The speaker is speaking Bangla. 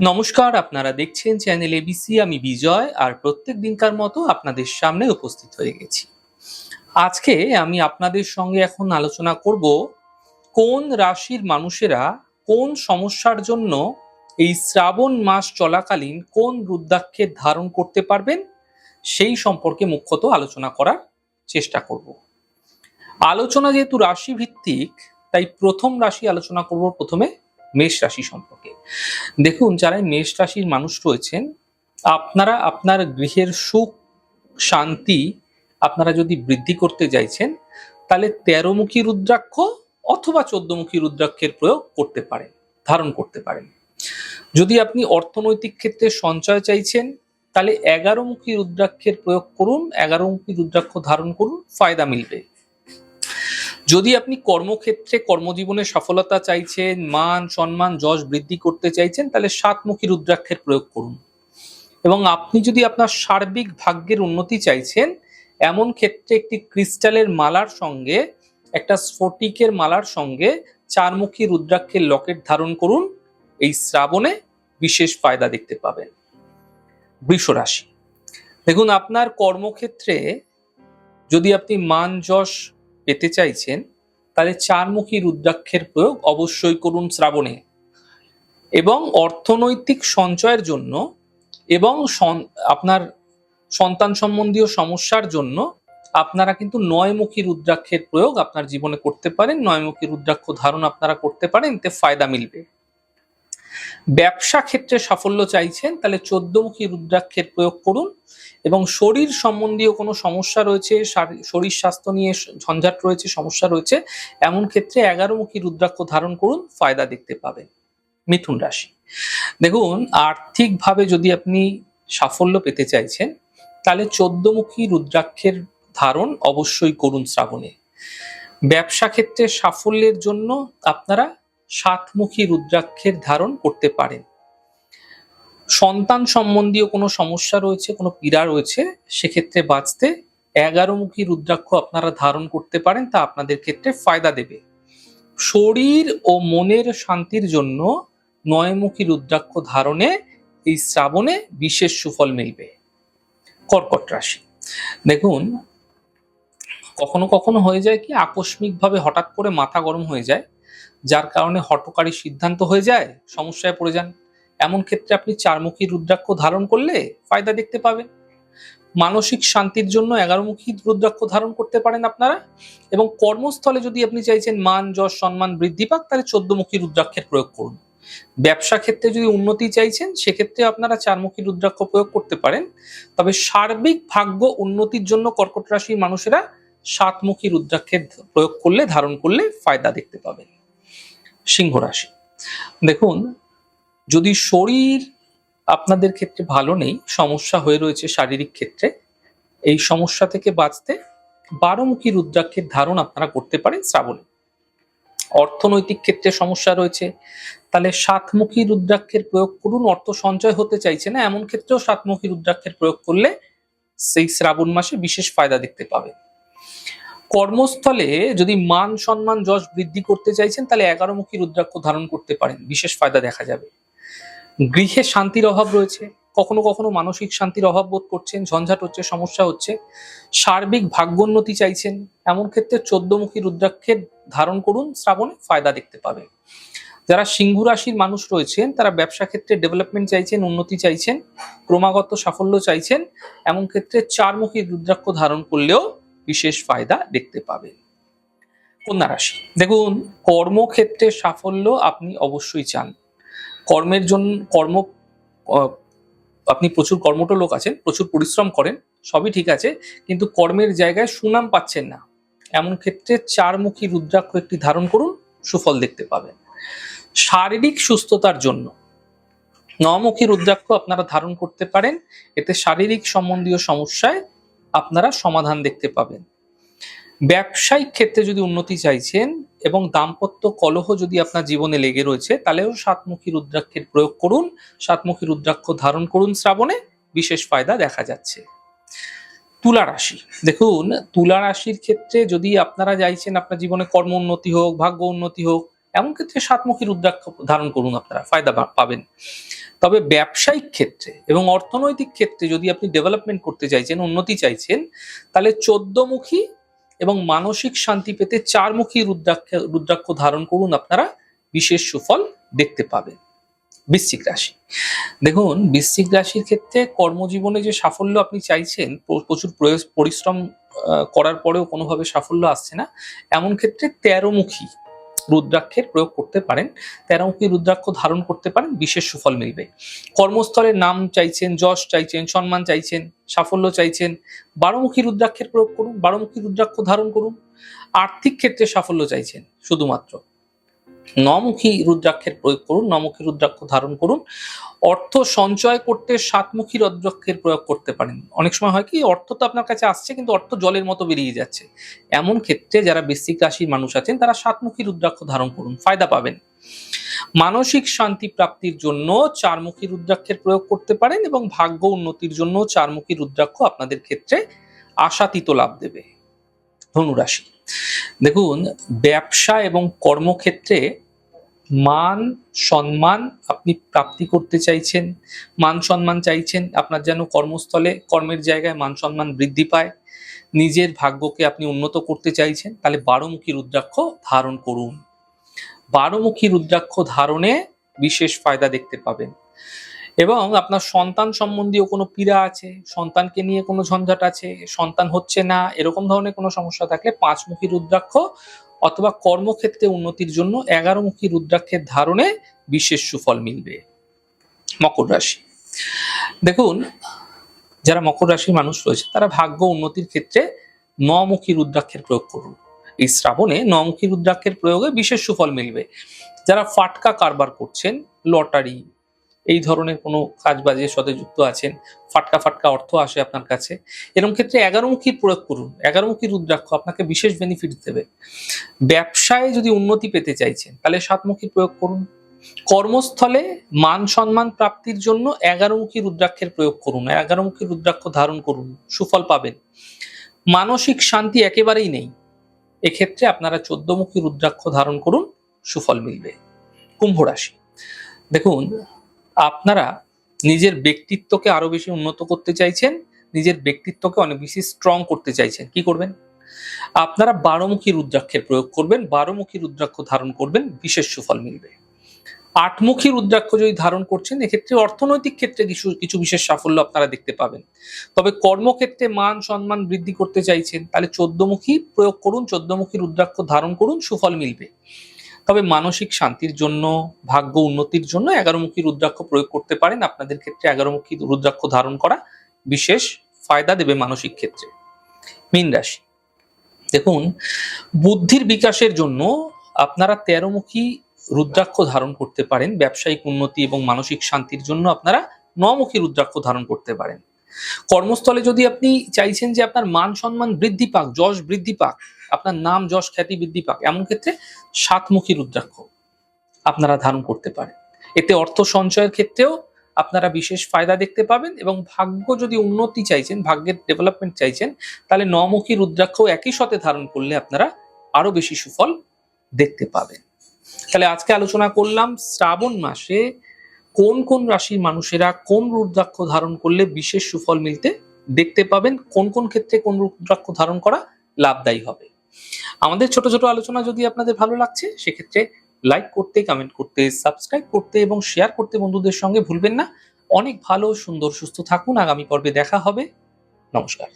নমস্কার, আপনারা দেখছেন চ্যানেল এবিসি আমি বিজয়, আর প্রত্যেক দিনকার মতো আপনাদের সামনে উপস্থিত হয়ে গেছি। আজকে আমি আপনাদের সঙ্গে এখন আলোচনা করব, কোন রাশির মানুষেরা কোন সমস্যার জন্য এই শ্রাবণ মাস চলাকালীন কোন রুদ্রাক্ষের ধারণ করতে পারবেন, সেই সম্পর্কে মুখ্যত আলোচনা করার চেষ্টা করব। আলোচনা যেহেতু রাশি ভিত্তিক তাই প্রথম রাশি আলোচনা করব প্রথমে। মেষ রাশি সম্পর্কে। দেখুন যারা মেষ রাশির মানুষ রয়েছেন, আপনারা আপনার গৃহের সুখ, শান্তি আপনারা যদি বৃদ্ধি করতে চাইছেন, তাহলে তেরোমুখী রুদ্রাক্ষ অথবা চোদ্দমুখী রুদ্রাক্ষের প্রয়োগ করতে পারেন, ধারণ করতে পারেন। যদি আপনি অর্থনৈতিক ক্ষেত্রে সঞ্চয় চাইছেন, তাহলে এগারোমুখী রুদ্রাক্ষের প্রয়োগ করুন, এগারোমুখী রুদ্রাক্ষ ধারণ করুন, ফায়দা মিলবে। যদি আপনি কর্মক্ষেত্রে কর্মজীবনে সফলতা চাইছেন, মান সম্মান, যশ বৃদ্ধি করতে চাইছেন, তাহলে সাতমুখী রুদ্রাক্ষের প্রয়োগ করুন। এবং আপনি যদি আপনার সার্বিক ভাগ্যের উন্নতি চাইছেন, এমন ক্ষেত্রে একটি ক্রিস্টালের মালার সঙ্গে, একটা স্ফটিকের মালার সঙ্গে চারমুখী রুদ্রাক্ষের লকেট ধারণ করুন। এই শ্রাবণে বিশেষ ফায়দা দেখতে পাবেন। বৃষ রাশি। দেখুন, আপনার কর্মক্ষেত্রে যদি আপনি মান, যশ পেতে চাইছেন, তাহলে চারমুখী রুদ্রাক্ষের প্রয়োগ অবশ্যই করুন শ্রাবণে। এবং অর্থনৈতিক সঞ্চয়ের জন্য এবং আপনার সন্তান সম্বন্ধীয় সমস্যার জন্য আপনারা কিন্তু নয়মুখী রুদ্রাক্ষের প্রয়োগ আপনার জীবনে করতে পারেন, নয়মুখী রুদ্রাক্ষ ধারণ আপনারা করতে পারেন, এতে ফায়দা মিলবে। ব্যবসা ক্ষেত্রে সাফল্য চাইছেন, তাহলে চোদ্দমুখী রুদ্রাক্ষের প্রয়োগ করুন এবং শরীর সম্বন্ধীয় কোনো সমস্যা রয়েছে শরীর স্বাস্থ্য নিয়ে ঝঞ্ঝাট রয়েছে, সমস্যা রয়েছে, এমন ক্ষেত্রে এগারোমুখী রুদ্রাক্ষ ধারণ করুন, ফায়দা দেখতে পাবেন। মিথুন রাশি। দেখুন, আর্থিকভাবে যদি আপনি সাফল্য পেতে চাইছেন, তাহলে চোদ্দমুখী রুদ্রাক্ষের ধারণ অবশ্যই করুন শ্রাবণে। ব্যবসা ক্ষেত্রে সাফল্যের জন্য আপনারা সাতমুখী রুদ্রাক্ষের ধারণ করতে পারেন। সন্তান সম্বন্ধীয় কোনো সমস্যা রয়েছে, কোনো পীড়া রয়েছে, সেক্ষেত্রে বাঁচতে এগারোমুখী রুদ্রাক্ষ আপনারা ধারণ করতে পারেন, তা আপনাদের ক্ষেত্রে ফায়দা দেবে। শরীর ও মনের শান্তির জন্য নয়মুখী রুদ্রাক্ষ ধারণে এই শ্রাবণে বিশেষ সুফল মিলবে। কর্কট রাশি। দেখুন, কখনো কখনো হয়ে যায় কি, আকস্মিকভাবে হঠাৎ করে মাথা গরম হয়ে যায় যার কারণে হটকারী সিদ্ধান্ত হয়ে যায়, সমস্যায় পড়ে যান। এমন ক্ষেত্রে আপনি চারমুখী রুদ্রাক্ষ ধারণ করলে ফায়দা দেখতে পাবেন। মানসিক শান্তির জন্য এগারোমুখী রুদ্রাক্ষ ধারণ করতে পারেন আপনারা। এবং কর্মস্থলে যদি আপনি চাইছেন মান, যশ, সম্মান বৃদ্ধি পাক, তাহলে চোদ্দমুখী রুদ্রাক্ষের প্রয়োগ করুন। ব্যবসা ক্ষেত্রে যদি উন্নতি চাইছেন, সেক্ষেত্রে আপনারা চারমুখী রুদ্রাক্ষ প্রয়োগ করতে পারেন। তবে সার্বিক ভাগ্য উন্নতির জন্য কর্কট রাশির মানুষেরা সাতমুখী রুদ্রাক্ষের প্রয়োগ করলে, ধারণ করলে ফায়দা দেখতে পাবেন। সিংহ রাশি। দেখুন, যদি শরীর আপনাদের ক্ষেত্রে ভালো নেই, সমস্যা হয়ে রয়েছে শারীরিক ক্ষেত্রে, এই সমস্যা থেকে বাঁচতে বারোমুখী রুদ্রাক্ষের ধারণ আপনারা করতে পারেন শ্রাবণে। অর্থনৈতিক ক্ষেত্রে সমস্যা রয়েছে, তাহলে সাতমুখী রুদ্রাক্ষের প্রয়োগ করুন, অর্থ সঞ্চয় হতে চাইছে না, এমন ক্ষেত্রেও সাতমুখী রুদ্রাক্ষের প্রয়োগ করলে সেই শ্রাবণ মাসে বিশেষ ফায়দা দেখতে পাবেন। কর্মস্থলে যদি মান সম্মান যশ বৃদ্ধি করতে চাইছেন, তাহলে এগারোমুখী রুদ্রাক্ষ ধারণ করতে পারেন। বিশেষ ফায়দা দেখা যাবে। গৃহে শান্তির অভাব রয়েছে। কখনো কখনো মানসিক শান্তির অভাব বোধ করছেন। ঝঞ্ঝাট হচ্ছে, সমস্যা হচ্ছে। সার্বিক ভাগ্যোন্নতি চাইছেন। এমন ক্ষেত্রে চোদ্দমুখী রুদ্রাক্ষের ধারণ করুন, শ্রাবণে ফায়দা দেখতে পাবে। যারা সিংহু রাশির মানুষ রয়েছেন, তারা ব্যবসা ক্ষেত্রে ডেভেলপমেন্ট চাইছেন, উন্নতি চাইছেন, ক্রমাগত সাফল্য চাইছেন। এমন ক্ষেত্রে চারমুখী রুদ্রাক্ষ ধারণ করলেও বিশেষ ফায়দা দেখতে পাবেন। কন্যা রাশি, দেখুন, কর্মক্ষেত্রে সাফল্য আপনি অবশ্যই চান। কর্মের জন্য কর্ম আপনি প্রচুর কর্মঠ লোক আছেন, প্রচুর পরিশ্রম করেন, সবই ঠিক আছে, কিন্তু কর্মের জায়গায় সুনাম পাচ্ছেন না। এমন ক্ষেত্রে চারমুখী রুদ্রাক্ষ একটি ধারণ করুন, সুফল দেখতে পাবেন। শারীরিক সুস্থতার জন্য নমুখী রুদ্রাক্ষ আপনারা ধারণ করতে পারেন, এতে শারীরিক সম্বন্ধীয় সমস্যায় আপনারা সমাধান দেখতে পাবেন। ব্যবসায়িক ক্ষেত্রে যদি উন্নতি চাইছেন এবং দাম্পত্য কলহ যদি আপনার জীবনে লেগে রয়েছে, তাহলেও সাতমুখী রুদ্রাক্ষের প্রয়োগ করুন, সাতমুখী রুদ্রাক্ষ ধারণ করুন শ্রাবণে, বিশেষ ফায়দা দেখা যাচ্ছে। তুলা রাশি, দেখুন, তুলা রাশির ক্ষেত্রে যদি আপনারা চাইছেন আপনার জীবনে কর্ম উন্নতি হোক, ভাগ্য উন্নতি হোক এমন ক্ষেত্রে সাতমুখী রুদ্রাক্ষ ধারণ করুন আপনারা, ফায়দা পাবেন। তবে ব্যবসায়িক ক্ষেত্রে এবং অর্থনৈতিক ক্ষেত্রে যদি আপনি ডেভেলপমেন্ট করতে চাইছেন, উন্নতি চাইছেন, তাহলে চোদ্দমুখী এবং মানসিক শান্তি পেতে চারমুখী রুদ্রাক্ষ রুদ্রাক্ষ ধারণ করুন আপনারা, বিশেষ সুফল দেখতে পাবেন। বৃশ্চিক রাশি। দেখুন, বৃশ্চিক রাশির ক্ষেত্রে কর্মজীবনে যে সাফল্য আপনি চাইছেন প্রচুর পরিশ্রম করার পরেও কোনোভাবে সাফল্য আসছে না। এমন ক্ষেত্রে তেরোমুখী রুদ্রাক্ষের প্রয়োগ করতে পারেন। তেরোমুখী রুদ্রাক্ষ ধারণ করতে পারেন, বিশেষ সুফল মিলবে। কর্মস্থলে নাম চাইছেন, যশ চাইছেন, সম্মান চাইছেন, সাফল্য চাইছেন। বারোমুখী রুদ্রাক্ষের প্রয়োগ করুন, বারোমুখী রুদ্রাক্ষ ধারণ করুন। আর্থিক ক্ষেত্রে সাফল্য চাইছেন, শুধুমাত্র। নমুখী রুদ্রাক্ষের প্রয়োগ করুন, নমুখী রুদ্রাক্ষ ধারণ করুন। অর্থ সঞ্চয় করতে সাতমুখী রুদ্রাক্ষের প্রয়োগ করতে পারেন। অনেক সময় হয় কি, অর্থ তো আপনার কাছে আসছে, কিন্তু অর্থ জলের মতো বেরিয়ে যাচ্ছে। এমন ক্ষেত্রে যারা বৃশ্চিক রাশির মানুষ আছেন, তারা সাতমুখী রুদ্রাক্ষ ধারণ করুন, ফায়দা পাবেন। মানসিক শান্তি প্রাপ্তির জন্য চারমুখী রুদ্রাক্ষের প্রয়োগ করতে পারেন এবং ভাগ্য উন্নতির জন্য চারমুখী রুদ্রাক্ষ আপনাদের ক্ষেত্রে আশাতীত লাভ দেবে। ধনুরাশি দেখুন, ব্যবসা এবং কর্মক্ষেত্রে মান, সম্মান আপনি প্রাপ্তি করতে চাইছেন, মান, সম্মান চাইছেন, আপনার যেন কর্মস্থলে, কর্মের জায়গায় মান, সম্মান বৃদ্ধি পায়, নিজের ভাগ্যকে আপনি উন্নত করতে চাইছেন, তাহলে বারোমুখী রুদ্রাক্ষ ধারণ করুন। বারোমুখী রুদ্রাক্ষ ধারণে বিশেষ ফায়দা দেখতে পাবেন। এবং আপনার সন্তান সম্বন্ধীয় কোনো পীড়া আছে? সন্তানকে নিয়ে কোনো ঝঞ্ঝাট আছে? সন্তান হচ্ছে না? এরকম ধরনের কোনো সমস্যা থাকলে পাঁচমুখী রুদ্রাক্ষ অথবা কর্মক্ষেত্রে উন্নতির জন্য এগারোমুখী রুদ্রাক্ষের ধারণে বিশেষ সুফল মিলবে। মকর রাশি। দেখুন, যারা মকর রাশির মানুষ রয়েছে, তারা ভাগ্য উন্নতির ক্ষেত্রে নমুখী রুদ্রাক্ষের প্রয়োগ করুন। এই শ্রাবণে নমুখী রুদ্রাক্ষের প্রয়োগে বিশেষ সুফল মিলবে। যারা ফাটকা কারবার করছেন, লটারি এই ধরনের কোনো কাজ বাজের সাথে যুক্ত আছেন, ফাটকা ফাটকা অর্থ আসে আপনার কাছে। এরকম ক্ষেত্রে এগারোমুখী প্রয়োগ করুন। এগারোমুখী রুদ্রাক্ষ আপনাকে বিশেষ বেনিফিট দেবে। ব্যবসায় যদি উন্নতি পেতে চাইছেন, তাহলে সাতমুখী প্রয়োগ করুন। কর্মস্থলে মান সম্মান প্রাপ্তির জন্য এগারোমুখী রুদ্রাক্ষের প্রয়োগ করুন। এগারোমুখী রুদ্রাক্ষ ধারণ করুন। সুফল পাবেন। মানসিক শান্তি একেবারেই নেই। এক্ষেত্রে আপনারা চোদ্দমুখী রুদ্রাক্ষ ধারণ করুন। সুফল মিলবে। কুম্ভ রাশি। দেখুন আপনারা নিজের ব্যক্তিত্বকে আরও বেশি উন্নত করতে চাইছেন, নিজের ব্যক্তিত্বকে অনেক বেশি স্ট্রং করতে চাইছেন। কি করবেন? আপনারা বারোমুখী রুদ্রাক্ষের প্রয়োগ করবেন, বারোমুখী রুদ্রাক্ষ ধারণ করবেন, বিশেষ সুফল মিলবে। আটমুখী রুদ্রাক্ষ যদি ধারণ করছেন, এক্ষেত্রে অর্থনৈতিক ক্ষেত্রে কিছু কিছু বিশেষ সাফল্য আপনারা দেখতে পাবেন। তবে কর্মক্ষেত্রে মান, সম্মান বৃদ্ধি করতে চাইছেন, তাহলে চোদ্দমুখী প্রয়োগ করুন, চোদ্দমুখী রুদ্রাক্ষ ধারণ করুন, সুফল মিলবে। তবে মানসিক শান্তির জন্য, ভাগ্য উন্নতির জন্য এগারোমুখী রুদ্রাক্ষ প্রয়োগ করতে পারেন। আপনাদের ক্ষেত্রে এগারোমুখী রুদ্রাক্ষ ধারণ করা বিশেষ ফায়দা দেবে মানসিক ক্ষেত্রে। মীন রাশি, দেখুন, বুদ্ধির বিকাশের জন্য আপনারা তেরোমুখী রুদ্রাক্ষ ধারণ করতে পারেন। ব্যবসায়িক উন্নতি এবং মানসিক শান্তির জন্য আপনারা নমুখী রুদ্রাক্ষ ধারণ করতে পারেন। কর্মস্থলে যদি আপনি চাইছেন যে আপনার মান সম্মান বৃদ্ধি পাক, যশ বৃদ্ধি পাক আপনার নাম, যশ, খ্যাতি, বৃদ্ধি পাক। এমন ক্ষেত্রে সাতমুখী রুদ্রাক্ষ আপনারা ধারণ করতে পারেন। এতে অর্থ সঞ্চয়ের ক্ষেত্রেও আপনারা বিশেষ ফায়দা দেখতে পাবেন এবং ভাগ্য যদি উন্নতি চাইছেন, ভাগ্যের ডেভেলপমেন্ট চাইছেন, তাহলে নমুখী রুদ্রাক্ষ একই সাথে ধারণ করলে আপনারা আরও বেশি সুফল দেখতে পাবেন। তাহলে আজকে আলোচনা করলাম শ্রাবণ মাসে কোন কোন রাশির মানুষেরা কোন রুদ্রাক্ষ ধারণ করলে বিশেষ সুফল মিলতে দেখতে পাবেন, কোন কোন ক্ষেত্রে কোন রুদ্রাক্ষ ধারণ করা লাভদায়ী হবে। আমাদের ছোট ছোট আলোচনা যদি আপনাদের ভালো লাগছে, সেক্ষেত্রে লাইক করতে কমেন্ট করতে সাবস্ক্রাইব করতে এবং শেয়ার করতে বন্ধুদের সঙ্গে ভুলবেন না। অনেক ভালো, সুন্দর, সুস্থ থাকুন। আগামী পর্বে দেখা হবে। নমস্কার।